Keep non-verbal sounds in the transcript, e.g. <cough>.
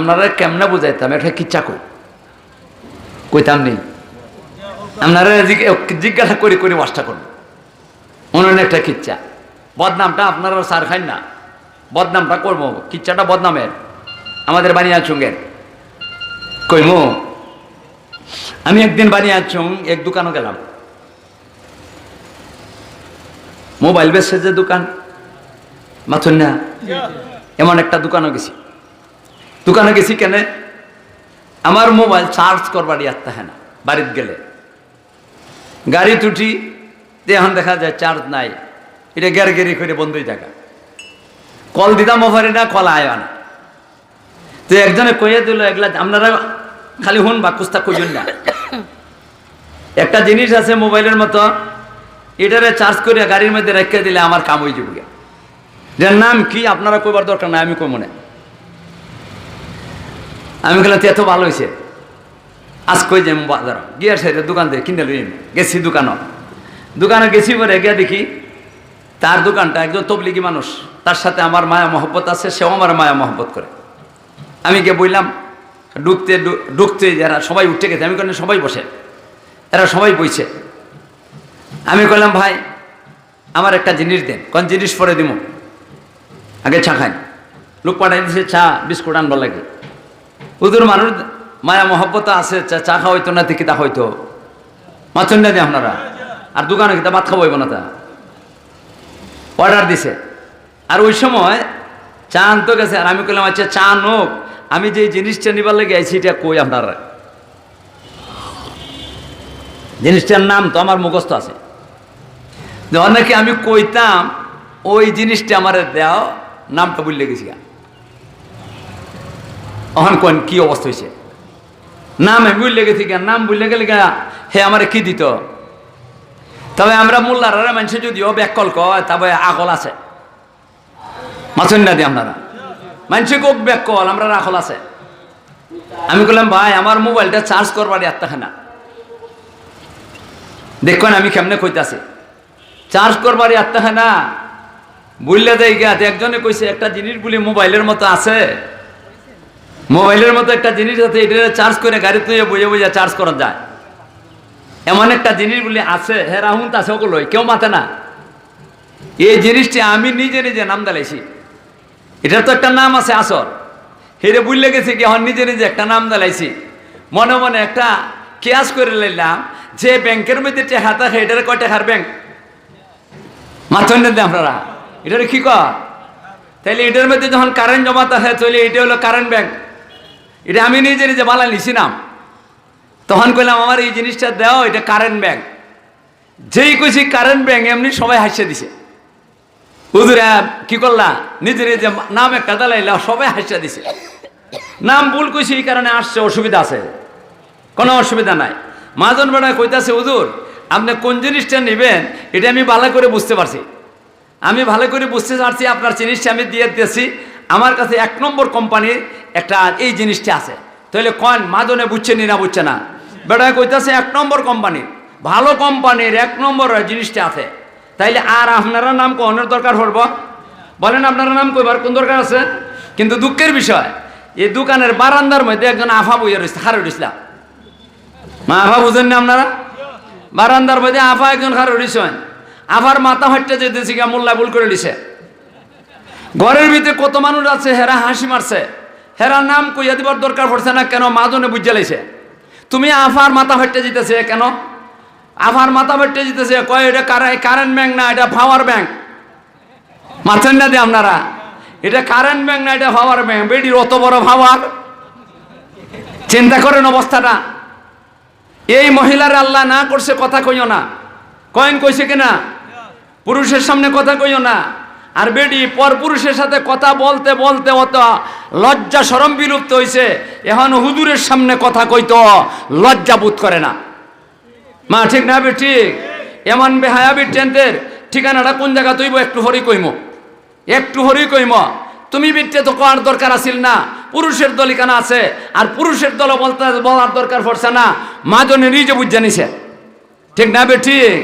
আপনারা কেমনে বুঝাইতাম? একটা কিচ্ছা কই কইতাম নেই। আপনারা জিজ্ঞাসা করে করে বাসটা করুন। অন্য একটা কিচ্ছা। বদনামটা আপনারা সার খান না। বদনামটা করব। কিচ্ছাটা বদনামের। আমাদের বানিয়া চুঙ্গের কইমু, আমি একদিন বানিয়া চুং এক দোকানও গেলাম। মোবাইল বেচছে যে দোকান। মাথুন না, এমন একটা দোকানও গেছি। দোকানে গেছি কেন? আমার মোবাইল চার্জ করবার ইয়াত্তা হ্যাঁ না, বাড়িতে গেলে। গাড়ি তুটি এখন দেখা যায় চার্জ নাই, এটা গের গেরি করে বন্ধই থাকা কল দিতাম পারি না, কল আয় না। তো একজনে কইয়ে দিল এগুলা আপনারা খালি হুন বা কুস্তা খুঁজুন না। <coughs> একটা জিনিস আছে মোবাইলের মতো, এটারে চার্জ করে গাড়ির মধ্যে রেখে দিলে আমার কাম হয়ে যাবে যার নাম কি? আপনারা কইবার দরকার নাই, আমি কই মনে আমি গেলাম এত ভালো হয়েছে আজ কই যে বাজার? গিয়ে সেটা দোকান থেকে কিনে লই গেছি দোকানও। দোকানে গেছি পরে গিয়ে দেখি, তার দোকানটা একজন তবলিগি মানুষ। তার সাথে আমার মায়া মহব্বত আছে, সেও আমার মায়া মহব্বত করে। আমি গিয়ে বললাম, ঢুকতে, ঢু- ঢুকতে যারা সবাই উঠে গেছে। আমি বললাম সবাই বসে। এরা সবাই বইছে। আমি বললাম ভাই, আমার একটা জিনিস দেন। কোন জিনিস পরে দিব আগে চা খাই লোক পাঠাই দিছে চা, বিস্কুট আনবার লাগে। উদুর মানুষ, মায়া, মহব্বত আছে, চা খাওয়াইতো না কিতা হয়তো মাছন না আপনারা? আর দোকানে কিতা ভাত খাওয়াইব না তা। অর্ডার দিছে। আর ওই সময় চা আনতে গেছে, আর আমি কইলাম আচ্ছা চা নোক আমি যে জিনিসটা নিবার লেগে আইছি, এটা কই আপনারা? জিনিসটার নাম তো আমার মুখস্থ আছে। অনেকে আমি কইতাম, ওই জিনিসটা আমার দেও, নামটা বললে গেছি। অহন কোন কি অবস্থা হয়েছে নাম আমি বুঝলে গেছি নাম বুঝলে গেলে হে আমারে কি দিত? তবে আমরা মোল্লারা মানুষ যদিও ব্যাকল কয়, তবে আকল আছে। মাছুন না দি আপনারা মানুষে কোক ব্যাকল আমরা আকল আছে। আমি বললাম ভাই, আমার মোবাইলটা চার্জ করবার এতখানা। দেখবেন আমি কেমনে কইতাছি। চার্জ করবার এতখানা। বুঝলে দেয় গিয়া একজনে কইছে, একটা জিনিস বলি মোবাইলের মতো আছে। মোবাইলের মতো একটা জিনিস আছে, এটা চার্জ করে গাড়ি তুই বুঝে বুঝে চার্জ করা যায়। এমন একটা জিনিস বলি আছে হ্যাঁ রাহুন তা সকল কেউ মাতে না। এই জিনিসটি আমি নিজে নিজে নাম দালাইছি। এটার তো একটা নাম আছে আসর। হেরে বুঝলে গেছি কি, এখন নিজে নিজে একটা নাম দালাইছি। মনে মনে একটা কেয়াস করে লাইলাম, যে ব্যাংকের মধ্যে টেহা থাকে, এটার কয় টাকার ব্যাংক? মাথন দেন আপনারা। এটার কি কর তাইলে এটার মধ্যে যখন কারেন্ট জমাতে হয় তাহলে এটা হলো কারেন্ট ব্যাংক এটা আমি নিজে নিজে বালা নিছি নাম তখন কইলাম, আমার এই জিনিসটা দাও, এটা কারেন্ট ব্যাংক যেই কইছি কারেন্ট ব্যাংক এমনি সবাই হাসিয়ে দিছে। হুজুরে কি করলা? নিজে নিজে নাম একটা দালাইলা সবাই হাসিয়ে দিছে। নাম ভুল কইছি, এই কারণে আসছে, অসুবিধা আছে। কোনো অসুবিধা নাই। মাজন বেড়া কইতাছে, হুজুর, আপনি কোন জিনিসটা নেবেন, এটা আমি ভালো করে বুঝতে পারছি। আমি ভালো করে বুঝতে পারছি, আপনার জিনিসটা আমি দিয়ে দিয়েছি আমার কাছে এক নম্বর কোম্পানির একটা এই জিনিসটা আছে। তাহলে কন মাজনে বুঝছে নি না বুঝছে না? বেটা কইতাছে এক নম্বর কোম্পানির ভালো কোম্পানির এক নম্বর জিনিসটা আছে। তাইলে আর আপনারা নাম কনের দরকার পড়ব বলেন আপনারা নাম কইবার কোন দরকার আছে? কিন্তু দুঃখের বিষয়, এই দোকানের বারান্দার মধ্যে একজন আফা বইয়া রয়েছে খারুল ইসলাম। মা আফা বুঝেন না আপনারা? বারান্দার মধ্যে আফা একজন খারুল রয়েছেন আফার মাথা ফাটতে যেতেছি মোল্লা ভুল করে দিছে। ঘরের ভিতরে কত মানুষ আছে, হেরা হাসি মারছে। হেরা নাম কইয়া দিবার দরকার পড়ছে না, কেন মাজনে বুঝে লাইছে। তুমি আফার মাথা ফাটতে যেতেছে কেন? আফার মাথা ফাটতে যেতেছে কয় এটা কারেন্ট ব্যাংক না, এটা পাওয়ার ব্যাংক মাথেন না দিয়ে আপনারা? এটা কারেন্ট ব্যাংক না, এটা পাওয়ার ব্যাংক বেডির অত বড় পাওয়ার চিন্তা করেন অবস্থাটা। এই মহিলার আল্লাহ না করছে, কথা কইও না। কয়েন কইছে কিনা? পুরুষের সামনে কথা কইও না। আর বেডি পর পুরুষের সাথে কথা বলতে বলতে অত লজ্জা সরম বিলুপ্ত হয়েছে এখন হুজুরের সামনে কথা কইতো, লজ্জা বোধ করে না। মা, ঠিক না বে ঠিক এমন বে বেহায়াবি টেন্টের ঠিকানাটা কোন জায়গা তুইব একটু হরি কইম। একটু হরি কইম। তুমি বিটে তো করার দরকার আছিল না। পুরুষের দল এখানে আছে, আর পুরুষের দল বলতে বলার দরকার পড়ছে না। মা জনে নিজে বুঝ জানিছে ঠিক না বে ঠিক